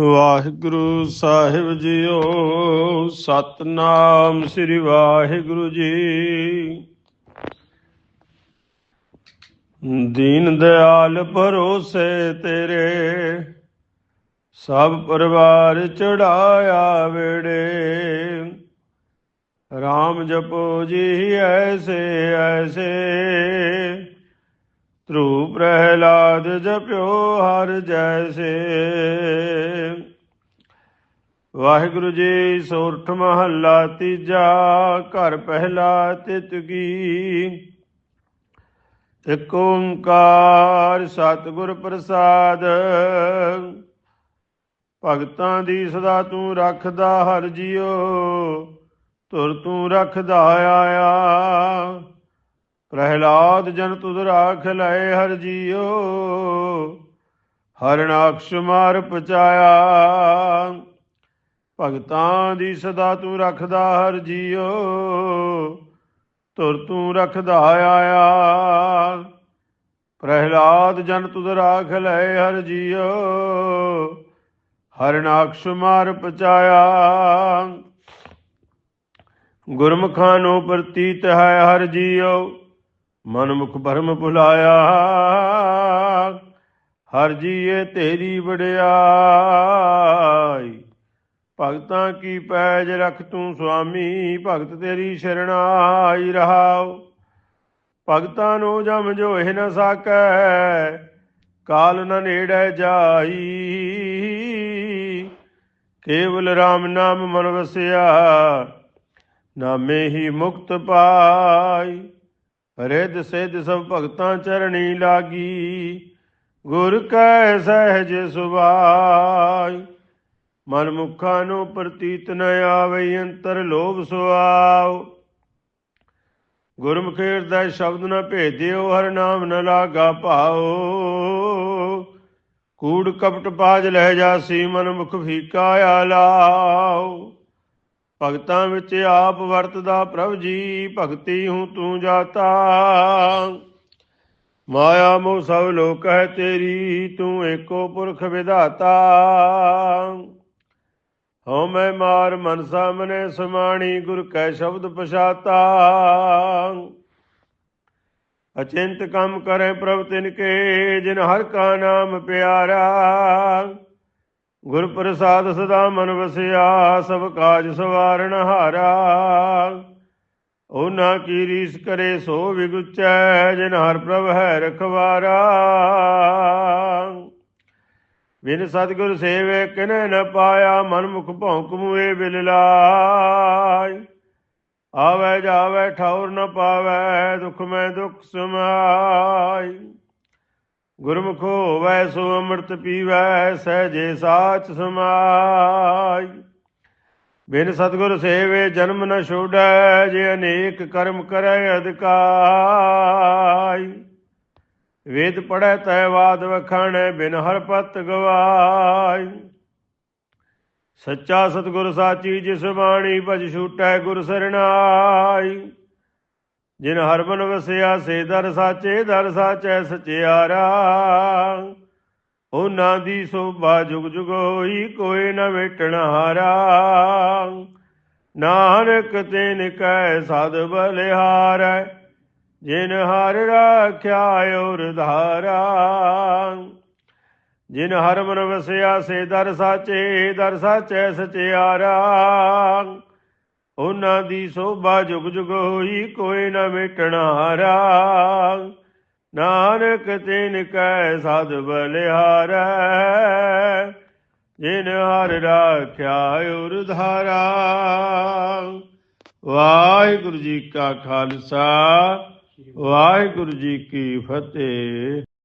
ਵਾਹਿਗੁਰੂ ਸਾਹਿਬ ਜੀਓ, ਸਤਨਾਮ ਸ੍ਰੀ ਵਾਹਿਗੁਰੂ ਜੀ। ਦੀਨ ਦਿਆਲ ਭਰੋਸੇ ਤੇਰੇ, ਸਭ ਪਰਿਵਾਰ ਚੜਾਇਆ ਵੇੜੇ। RAM ਜਪੋ ਜੀ, ਐਸੇ ਐਸੇ। ਧਰੂ ਪ੍ਰਹਿਲਾਦ ਜਪਿਓ ਹਰ ਜੈਸੇ। ਵਾਹਿਗੁਰੂ ਜੀ ਸੋਰਠ ਮਹੱਲਾ ਤੀਜਾ, ਘਰ ਪਹਿਲਾ ਤਿਤ ਕੀ। ਇਕ ਓੰਕਾਰ ਸਤਿਗੁਰ ਪ੍ਰਸਾਦ। ਭਗਤਾਂ ਦੀ ਸਦਾ ਤੂੰ ਰੱਖਦਾ ਹਰ ਜੀਓ, ਤੁਰ ਤੂੰ ਰੱਖਦਾ ਆਇਆ। ਪ੍ਰਹਿਲਾਦ ਜਨ ਤੁਧ ਰਾਖ ਲਏ ਹਰ ਜੀਓ ਹਰਨਾਕਸ਼ ਮਾਰ ਪਚਾਇਆ। ਭਗਤਾਂ ਦੀ ਸਦਾ ਤੂੰ ਰੱਖਦਾ ਹਰ ਜੀਓ ਤੁਰ ਤੂੰ ਰੱਖਦਾ ਆਇਆ। ਪ੍ਰਹਿਲਾਦ ਜਨ ਤੁਧ ਰਾਖ ਲਏ ਹਰ ਜੀਓ ਹਰਨਾਕਸ਼ ਮਾਰ ਪਚਾਇਆ। ਗੁਰਮੁਖਾਂ ਨੂੰ ਪ੍ਰਤੀਤ ਹੈ ਹਰ ਜੀਓ ਮਨ ਮੁਖ ਭਰਮ ਭੁਲਾਇਆ। ਹਰ ਜੀਏ ਤੇਰੀ ਵਡਿਆਈ। ਭਗਤਾਂ ਕੀ ਪੈਜ ਰਖ ਤੂੰ ਸੁਆਮੀ, ਭਗਤ ਤੇਰੀ ਸ਼ਰਣਾਈ ਰਹਾਉ। ਭਗਤਾਂ ਨੂੰ ਜਮ ਜੋ ਇਹ ਨ ਸਕੈ, ਕਾਲ ਨ ਨੇੜੇ ਜਾਈ। ਕੇਵਲ RAM ਨਾਮ ਮਨ ਵਸਿਆ, ਨਾਮੇ ਹੀ ਮੁਕਤ ਪਾਈ। ਰਿੱਧ ਸਿੱਧ ਸਭ ਭਗਤਾਂ ਚਰਣੀ ਲਾਗੀ। ਗੁਰ ਕੈ ਸਹਿਜ ਸੁਭਾਈ। ਮਨ ਮੁਖਾਂ ਨੂੰ ਪ੍ਰਤੀਤ ਨ ਆਵੇ, ਅੰਤਰ ਲੋਭ ਸੁਆਉ। ਗੁਰਮੁਖ ਹਿਰਦੈ ਸ਼ਬਦ ਨ ਭੇਦਿਓ, ਹਰ ਨਾਮ ਨ ਲਾਗਾ ਭਾਉ। ਕੂੜ ਕਪਟ ਬਾਜ ਲਹਿ ਜਾਸੀ ਮਨ ਮੁਖ ਫੀਕਾ ਆਲਾਉ ਭਗਤਾਂ ਵਿੱਚ ਆਪ ਵਰਤਦਾ ਪ੍ਰਭ ਜੀ, ਭਗਤੀ ਹੂੰ ਤੂੰ ਜਾਤਾ। ਮਾਇਆ ਮੋਹ ਸਭ ਲੋਕ ਹੈ ਤੇਰੀ, ਤੂੰ ਏਕੋ ਪੁਰਖ ਵਿਧਾਤਾ। ਹਉ ਮੈਂ ਮਾਰ ਮਨ ਸਾਮਨੇ ਸਮਾਣੀ, ਗੁਰ ਕੈ ਸ਼ਬਦ ਪਛਾਤਾ। ਅਚਿੰਤ ਕੰਮ ਕਰੇ ਪ੍ਰਭ ਤਿਨ ਕੇ, ਜਿਨ ਹਰ ਕਾ ਨਾਮ ਪਿਆਰਾ। ਗੁਰ ਪ੍ਰਸਾਦ ਸਦਾ ਮਨ ਵਸਿਆ, ਸਭ ਕਾਜ ਸਵਾਰਨ ਹਾਰਾ। ਉਹਨਾਂ ਕੀ ਰੀਸ ਕਰੇ ਸੋ ਵਿਗੁਚੈ, ਜਿਨ ਹਰ ਪ੍ਰਭ ਹੈ ਰਖਵਾਰਾ। ਬਿਨ ਸਤਿਗੁਰ ਸੇਵੇ ਕਿਨੈ ਨ ਪਾਇਆ ਮਨ ਮੁਖ ਭੌਂਕ ਮੂਏ ਬਿਲ ਲਾਈ ਆਵੇ ਜਾਵੇ ਠੌਰ ਨ ਪਾਵੇ, ਦੁਖ ਮੈਂ ਦੁਖ ਸਮਾਈ। ਗੁਰਮੁਖ ਹੋਵੈ ਸੋ ਅੰਮ੍ਰਿਤ ਪੀਵੈ, ਸਹਜੇ ਸਾਚ ਸਮਾਈ। ਬਿਨ ਸਤਗੁਰ ਸੇਵੇ ਜਨਮ ਨ ਛੋੜੈ, ਜੇ ਅਨੇਕ ਕਰਮ ਕਰੈ ਅਧਿਕਾਈ। ਵੇਦ ਪੜੈ ਤੈ ਵਾਦ ਵਖਾਣੈ, ਬਿਨ ਹਰ ਪਤ ਗਵਾਈ। ਸੱਚਾ ਸਤਗੁਰ ਸਾਚੀ ਜਿਸ ਬਾਣੀ, ਭਜ ਛੂਟੈ ਗੁਰ ਸਰਣਾਈ। ਜਿਨ ਹਰਮਨ ਵਸਿਆ, ਸੇ ਦਰ ਸਾਚੇ, ਦਰ ਸਾਚੈ ਸਚਿਆਰਾ। ਉਹਨਾਂ ਦੀ ਸੋਭਾ ਜੁਗ ਜੁਗ ਹੋਈ, ਕੋਈ ਨਾ ਵੇਟਣ ਹਾਰਾ। ਨਾਨਕ ਤਿਨ ਕੈ ਸਦ ਬਲਿਹਾਰੈ, ਜਿਨ ਹਰ ਰਾਖਿਆ ਔਰ ਧਾਰਾ। ਜਿਨ ਹਰ ਮਨ ਵਸਿਆ, ਸੇ ਦਰ ਸਾਚੇ, ਦਰ ਸਾਚੈ ਸਚਿਆਰਾ। ਉਹਨਾਂ ਦੀ ਸੋਭਾ ਜੁਗ ਜੁਗ ਹੋਈ, ਕੋਈ ਨ ਮਿਟਣਾਰਾ ਨਾਨਕ ਤਿਨ ਕੈ ਸਦ ਬਲਿਹਾਰੈ, ਜਿਨ ਹਰ ਰਾਖਿਆ ਉਰ ਧਾਰਾ। ਵਾਹਿਗੁਰੂ ਜੀ ਕਾ ਖਾਲਸਾ, ਵਾਹਿਗੁਰੂ ਜੀ ਕੀ ਫਤਿਹ।